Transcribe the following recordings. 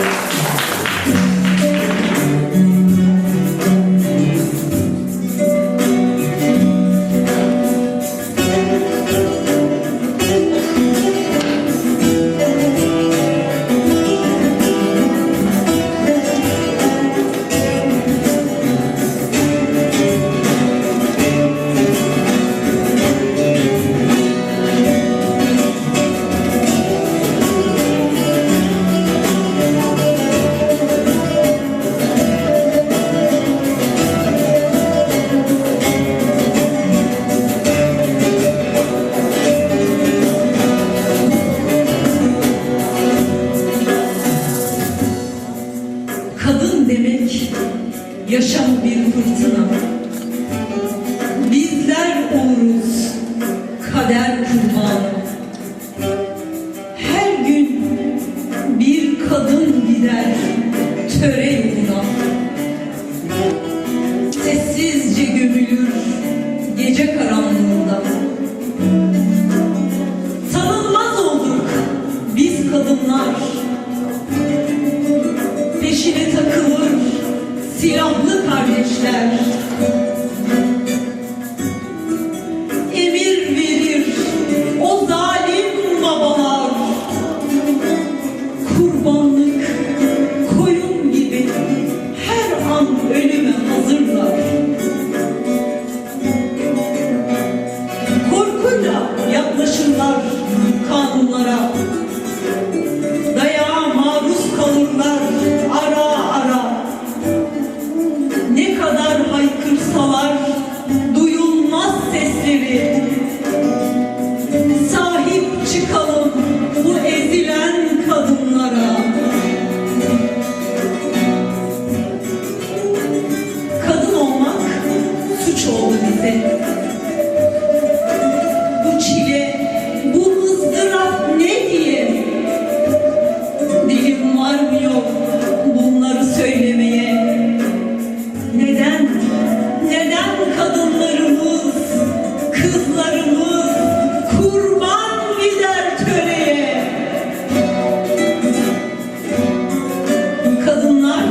Kadın töre yoluna. Sessizce gömülür gece karanlığında. Tanınmaz olduk biz kadınlar peşine takılır silahlı kardeşler. up. Kadınlar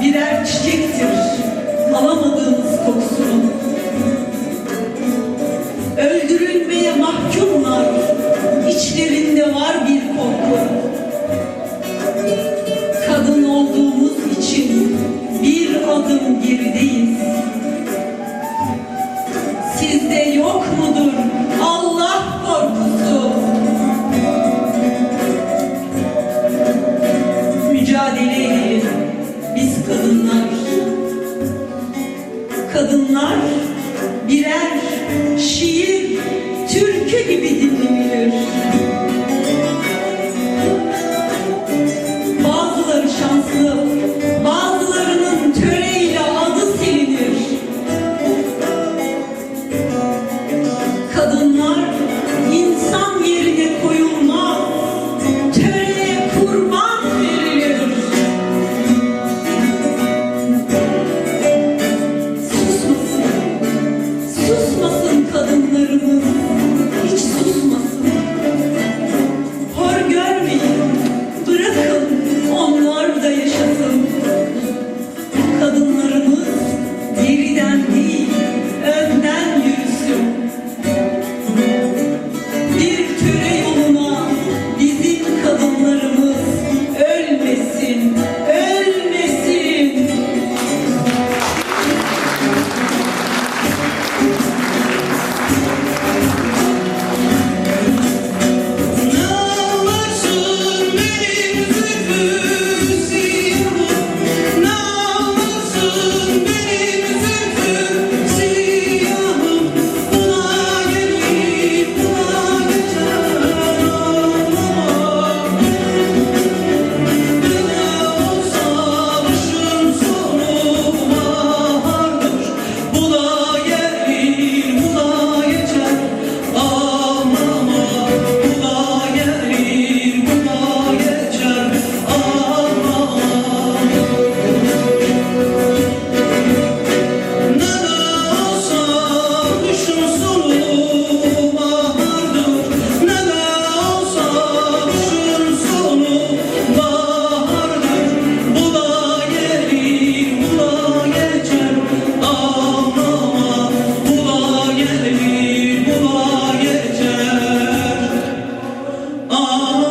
birer çiçektir, alamadığımız kokusunu. Öldürülmeye mahkumlar, içlerinde var bir korku. Kadın olduğumuz için bir adım gerideyiz. Sizde yok mudur biz kadınlar. Kadınlar birer Allah